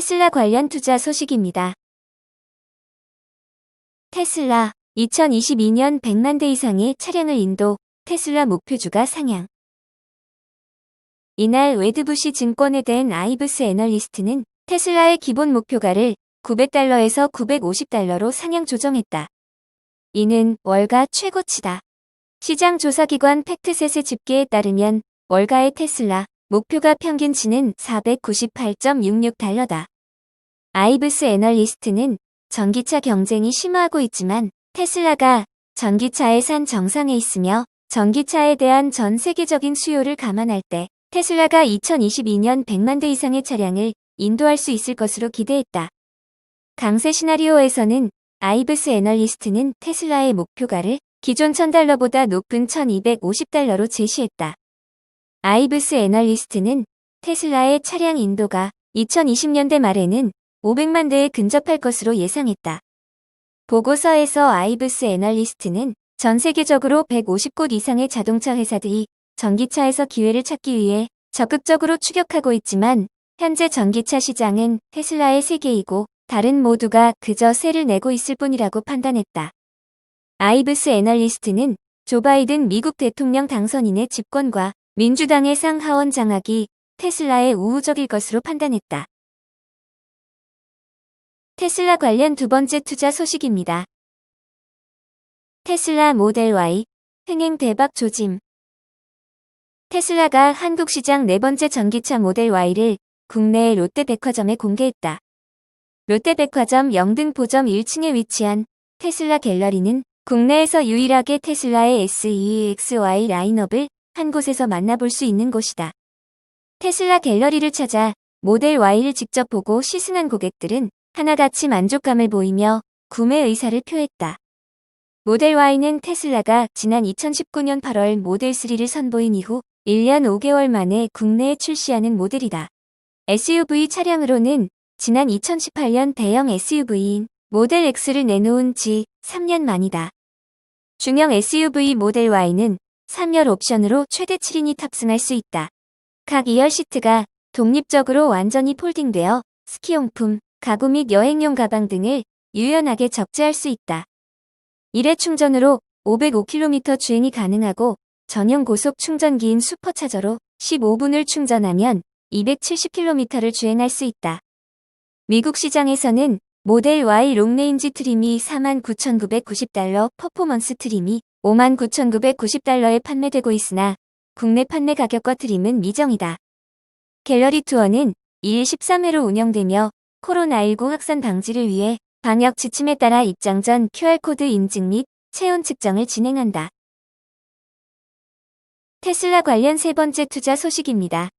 테슬라 관련 투자 소식입니다. 테슬라 2022년 100만 대 이상의 차량을 인도 테슬라 목표주가 상향. 이날 웨드부시 증권에 대한 아이브스 애널리스트는 테슬라의 기본 목표가를 900달러에서 950달러로 상향 조정했다. 이는 월가 최고치다. 시장 조사기관 팩트셋의 집계에 따르면 월가의 테슬라 목표가 평균치는 498.66달러다. 아이브스 애널리스트는 전기차 경쟁이 심화하고 있지만 테슬라가 전기차의 산 정상에 있으며 전기차에 대한 전 세계적인 수요를 감안할 때 테슬라가 2022년 100만 대 이상의 차량을 인도할 수 있을 것으로 기대했다. 강세 시나리오에서는 아이브스 애널리스트는 테슬라의 목표가를 기존 1000달러보다 높은 1250달러로 제시했다. 아이브스 애널리스트는 테슬라의 차량 인도가 2020년대 말에는 500만 대에 근접할 것으로 예상했다. 보고서에서 아이브스 애널리스트는 전 세계적으로 150곳 이상의 자동차 회사들이 전기차에서 기회를 찾기 위해 적극적으로 추격하고 있지만 현재 전기차 시장은 테슬라의 세계이고 다른 모두가 그저 세를 내고 있을 뿐이라고 판단했다. 아이브스 애널리스트는 조 바이든 미국 대통령 당선인의 집권과 민주당의 상하원 장악이 테슬라의 우호적일 것으로 판단했다. 테슬라 관련 두 번째 투자 소식입니다. 테슬라 모델 Y 흥행 대박 조짐 테슬라가 한국 시장 네 번째 전기차 모델 Y를 국내의 롯데백화점에 공개했다. 롯데백화점 영등포점 1층에 위치한 테슬라 갤러리는 국내에서 유일하게 테슬라의 SEXY 라인업을 한 곳에서 만나볼 수 있는 곳이다. 테슬라 갤러리를 찾아 모델 Y를 직접 보고 시승한 고객들은 하나같이 만족감을 보이며 구매 의사를 표했다. 모델 Y는 테슬라가 지난 2019년 8월 모델 3를 선보인 이후 1년 5개월 만에 국내에 출시하는 모델이다. SUV 차량으로는 지난 2018년 대형 SUV인 모델 X를 내놓은 지 3년 만이다. 중형 SUV 모델 Y는 3열 옵션으로 최대 7인이 탑승할 수 있다. 각 2열 시트가 독립적으로 완전히 폴딩되어 스키용품, 가구 및 여행용 가방 등을 유연하게 적재할 수 있다. 1회 충전으로 505km 주행이 가능하고 전용 고속 충전기인 슈퍼차저로 15분을 충전하면 270km를 주행할 수 있다. 미국 시장에서는 모델 Y 롱레인지 트림이 49,990달러, 퍼포먼스 트림이 59,990달러에 판매되고 있으나 국내 판매 가격과 트림은 미정이다. 갤러리 투어는 2일 13회로 운영되며 코로나19 확산 방지를 위해 방역 지침에 따라 입장 전 QR코드 인증 및 체온 측정을 진행한다. 테슬라 관련 세 번째 투자 소식입니다.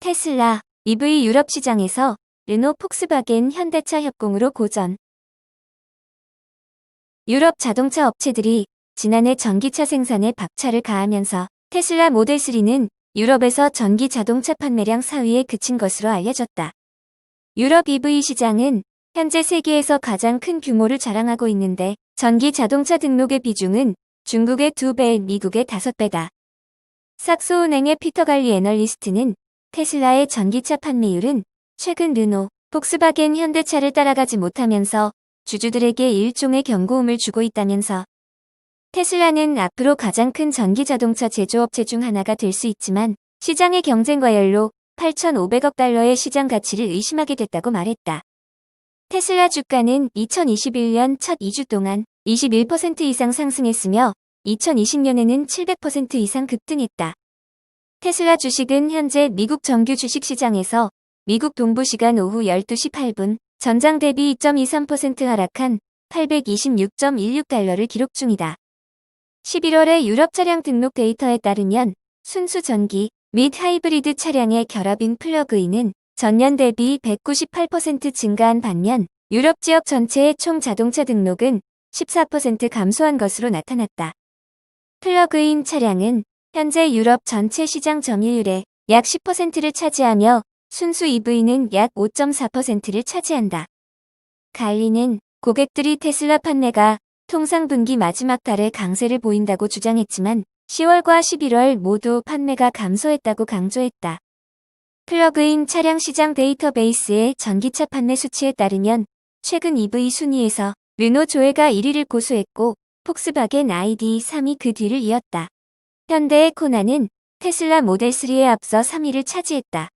테슬라 EV 유럽 시장에서 르노 폭스바겐 현대차 협공으로 고전 유럽 자동차 업체들이 지난해 전기차 생산에 박차를 가하면서 테슬라 모델 3는 유럽에서 전기 자동차 판매량 4위에 그친 것으로 알려졌다. 유럽 EV 시장은 현재 세계에서 가장 큰 규모를 자랑하고 있는데 전기 자동차 등록의 비중은 중국의 2배, 미국의 5배다. 삭소은행의 피터 갈리 애널리스트는 테슬라의 전기차 판매율은 최근 르노, 폭스바겐 현대차를 따라가지 못하면서 주주들에게 일종의 경고음을 주고 있다면서 테슬라는 앞으로 가장 큰 전기 자동차 제조업체 중 하나가 될 수 있지만 시장의 경쟁 과열로 8,500억 달러의 시장 가치를 의심하게 됐다고 말했다. 테슬라 주가는 2021년 첫 2주 동안 21% 이상 상승했으며 2020년에는 700% 이상 급등했다. 테슬라 주식은 현재 미국 정규 주식시장에서 미국 동부 시간 오후 12시 8분 전장 대비 2.23% 하락한 826.16달러를 기록 중이다. 11월의 유럽 차량 등록 데이터에 따르면 순수 전기 및 하이브리드 차량의 결합인 플러그인은 전년 대비 198% 증가한 반면 유럽 지역 전체의 총 자동차 등록은 14% 감소한 것으로 나타났다. 플러그인 차량은 현재 유럽 전체 시장 점유율의 약 10%를 차지하며 순수 EV는 약 5.4%를 차지한다. 갈리는 고객들이 테슬라 판매가 통상 분기 마지막 달에 강세를 보인다고 주장했지만 10월과 11월 모두 판매가 감소했다고 강조했다. 플러그인 차량 시장 데이터베이스의 전기차 판매 수치에 따르면 최근 EV 순위에서 르노 조에가 1위를 고수했고 폭스바겐 ID 3위 그 뒤를 이었다. 현대의 코나는 테슬라 모델 3에 앞서 3위를 차지했다.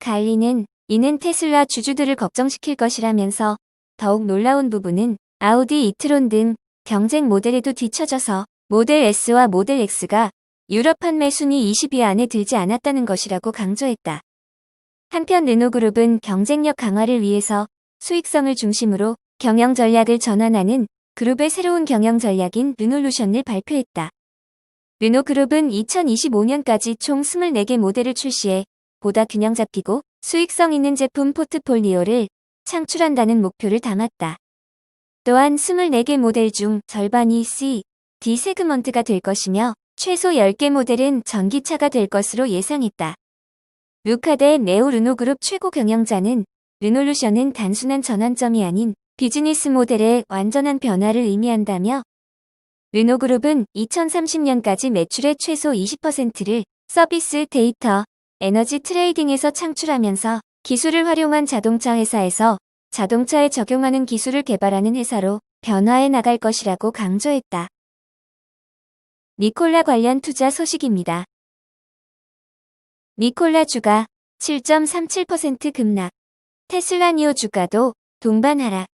갈리는 이는 테슬라 주주들을 걱정시킬 것이라면서 더욱 놀라운 부분은 아우디 이트론 등 경쟁 모델에도 뒤처져서 모델 S와 모델 X가 유럽 판매 순위 20위 안에 들지 않았다는 것이라고 강조했다. 한편 르노그룹은 경쟁력 강화를 위해서 수익성을 중심으로 경영 전략을 전환하는 그룹의 새로운 경영 전략인 르놀루션을 발표했다. 르노그룹은 2025년까지 총 24개 모델을 출시해 보다 균형 잡히고 수익성 있는 제품 포트폴리오를 창출한다는 목표를 담았다. 또한 24개 모델 중 절반이 C, D 세그먼트가 될 것이며 최소 10개 모델은 전기차가 될 것으로 예상했다. 루카데 네오 르노그룹 최고 경영자는 르놀루션은 단순한 전환점이 아닌 비즈니스 모델의 완전한 변화를 의미한다며 르노그룹은 2030년까지 매출의 최소 20%를 서비스 데이터, 에너지 트레이딩에서 창출하면서 기술을 활용한 자동차 회사에서 자동차에 적용하는 기술을 개발하는 회사로 변화해 나갈 것이라고 강조했다. 니콜라 관련 투자 소식입니다. 니콜라 주가 7.37% 급락. 테슬라 니오 주가도 동반 하락.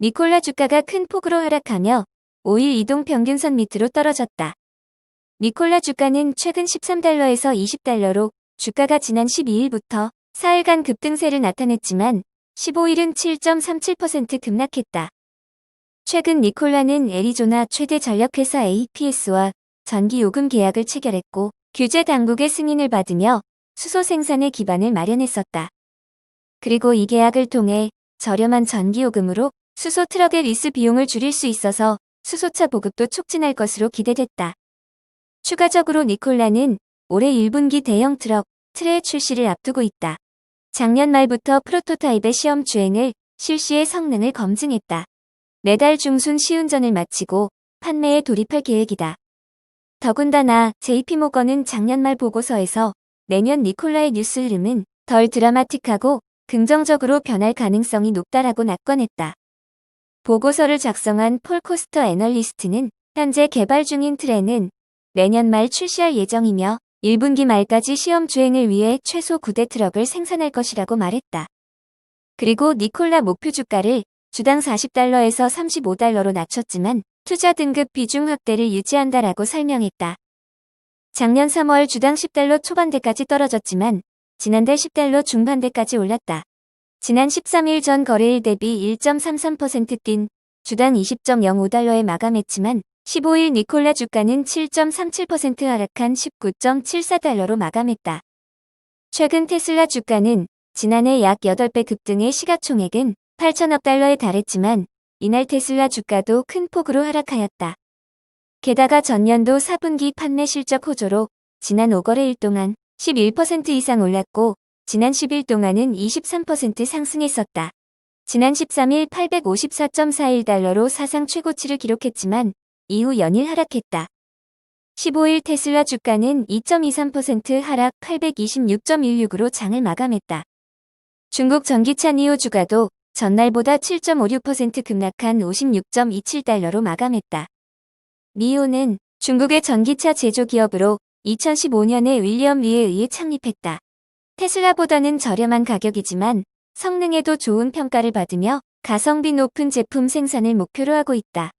니콜라 주가가 큰 폭으로 하락하며 5일 이동 평균선 밑으로 떨어졌다. 니콜라 주가는 최근 13달러에서 20달러로 주가가 지난 12일부터 4일간 급등세를 나타냈지만 15일은 7.37% 급락했다. 최근 니콜라는 애리조나 최대 전력회사 APS와 전기 요금 계약을 체결했고 규제 당국의 승인을 받으며 수소 생산의 기반을 마련했었다. 그리고 이 계약을 통해 저렴한 전기 요금으로 수소 트럭의 리스 비용을 줄일 수 있어서 수소차 보급도 촉진할 것으로 기대됐다. 추가적으로 니콜라는 올해 1분기 대형 트럭 트레 출시를 앞두고 있다. 작년 말부터 프로토타입의 시험 주행을 실시해 성능을 검증했다. 내달 중순 시운전을 마치고 판매에 돌입할 계획이다. 더군다나 JP모건은 작년 말 보고서에서 내년 니콜라의 뉴스 흐름은 덜 드라마틱하고 긍정적으로 변할 가능성이 높다라고 낙관했다. 보고서를 작성한 폴 코스터 애널리스트는 현재 개발 중인 트레는 내년 말 출시할 예정이며 1분기 말까지 시험 주행을 위해 최소 9대 트럭을 생산할 것이라고 말했다. 그리고 니콜라 목표 주가를 주당 40달러에서 35달러로 낮췄지만 투자 등급 비중 확대를 유지한다라고 설명했다. 작년 3월 주당 10달러 초반대까지 떨어졌지만 지난달 10달러 중반대까지 올랐다. 지난 13일 전 거래일 대비 1.33%뛴 주당 20.05달러에 마감했지만 15일 니콜라 주가는 7.37% 하락한 19.74달러로 마감했다. 최근 테슬라 주가는 지난해 약 8배 급등의 시가총액은 8천억 달러에 달했지만 이날 테슬라 주가도 큰 폭으로 하락하였다. 게다가 전년도 4분기 판매 실적 호조로 지난 5거래일 동안 11% 이상 올랐고 지난 10일 동안은 23% 상승했었다. 지난 13일 854.41달러로 사상 최고치를 기록했지만 이후 연일 하락했다. 15일 테슬라 주가는 2.23% 하락 826.16으로 장을 마감했다. 중국 전기차 니오 주가도 전날보다 7.56% 급락한 56.27달러로 마감했다. 니오는 중국의 전기차 제조기업으로 2015년에 윌리엄 리에 의해 창립했다. 테슬라보다는 저렴한 가격이지만 성능에도 좋은 평가를 받으며 가성비 높은 제품 생산을 목표로 하고 있다.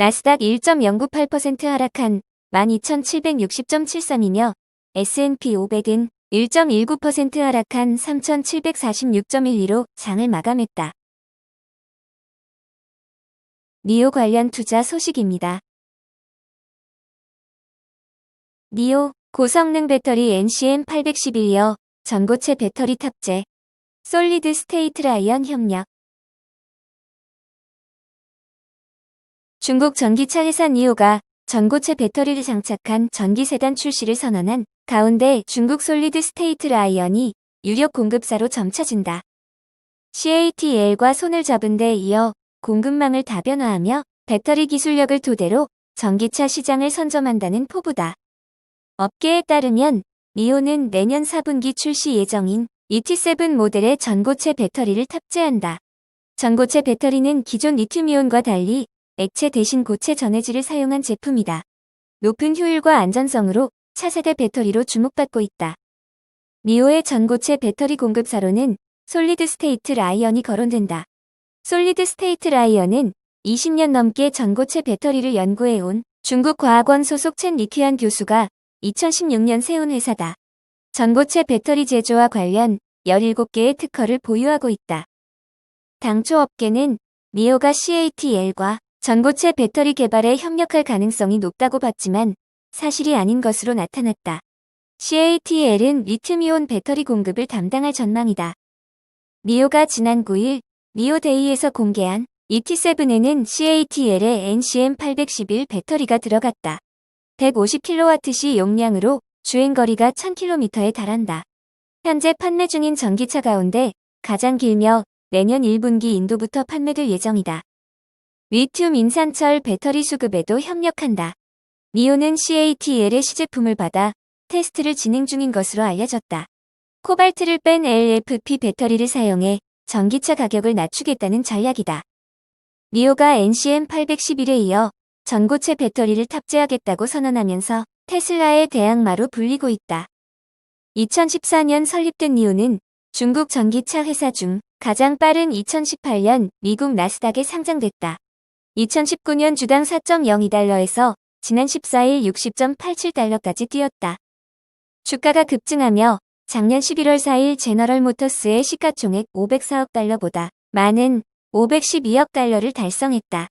나스닥 1.098% 하락한 12,760.73이며 S&P 500은 1.19% 하락한 3,746.12로 장을 마감했다. 니오 관련 투자 소식입니다. 니오 고성능 배터리 NCM811여 전고체 배터리 탑재 솔리드 스테이트 라이언 협력 중국 전기차 회사 니오가 전고체 배터리를 장착한 전기 세단 출시를 선언한 가운데 중국 솔리드 스테이트 라이언이 유력 공급사로 점쳐진다. CATL과 손을 잡은 데 이어 공급망을 다변화하며 배터리 기술력을 토대로 전기차 시장을 선점한다는 포부다. 업계에 따르면 니오는 내년 4분기 출시 예정인 ET7 모델의 전고체 배터리를 탑재한다. 전고체 배터리는 기존 리튬이온과 달리 액체 대신 고체 전해질을 사용한 제품이다. 높은 효율과 안전성으로 차세대 배터리로 주목받고 있다. 니오의 전고체 배터리 공급사로는 솔리드 스테이트 라이언이 거론된다. 솔리드 스테이트 라이언은 20년 넘게 전고체 배터리를 연구해온 중국 과학원 소속 첸 리퀴안 교수가 2016년 세운 회사다. 전고체 배터리 제조와 관련 17개의 특허를 보유하고 있다. 당초 업계는 니오가 CATL과 전고체 배터리 개발에 협력할 가능성이 높다고 봤지만 사실이 아닌 것으로 나타났다. CATL은 리튬이온 배터리 공급을 담당할 전망이다. 니오가 지난 9일 니오데이에서 공개한 ET7에는 CATL의 NCM811 배터리가 들어갔다. 150kWh 용량으로 주행거리가 1000km에 달한다. 현재 판매 중인 전기차 가운데 가장 길며 내년 1분기 인도부터 판매될 예정이다. 리튬 인산철 배터리 수급에도 협력한다. 니오는 CATL의 시제품을 받아 테스트를 진행 중인 것으로 알려졌다. 코발트를 뺀 LFP 배터리를 사용해 전기차 가격을 낮추겠다는 전략이다. 니오가 NCM811에 이어 전고체 배터리를 탑재하겠다고 선언하면서 테슬라의 대항마로 불리고 있다. 2014년 설립된 니오는 중국 전기차 회사 중 가장 빠른 2018년 미국 나스닥에 상장됐다. 2019년 주당 4.02달러에서 지난 14일 60.87달러까지 뛰었다. 주가가 급증하며 작년 11월 4일 제너럴 모터스의 시가총액 504억 달러보다 많은 512억 달러를 달성했다.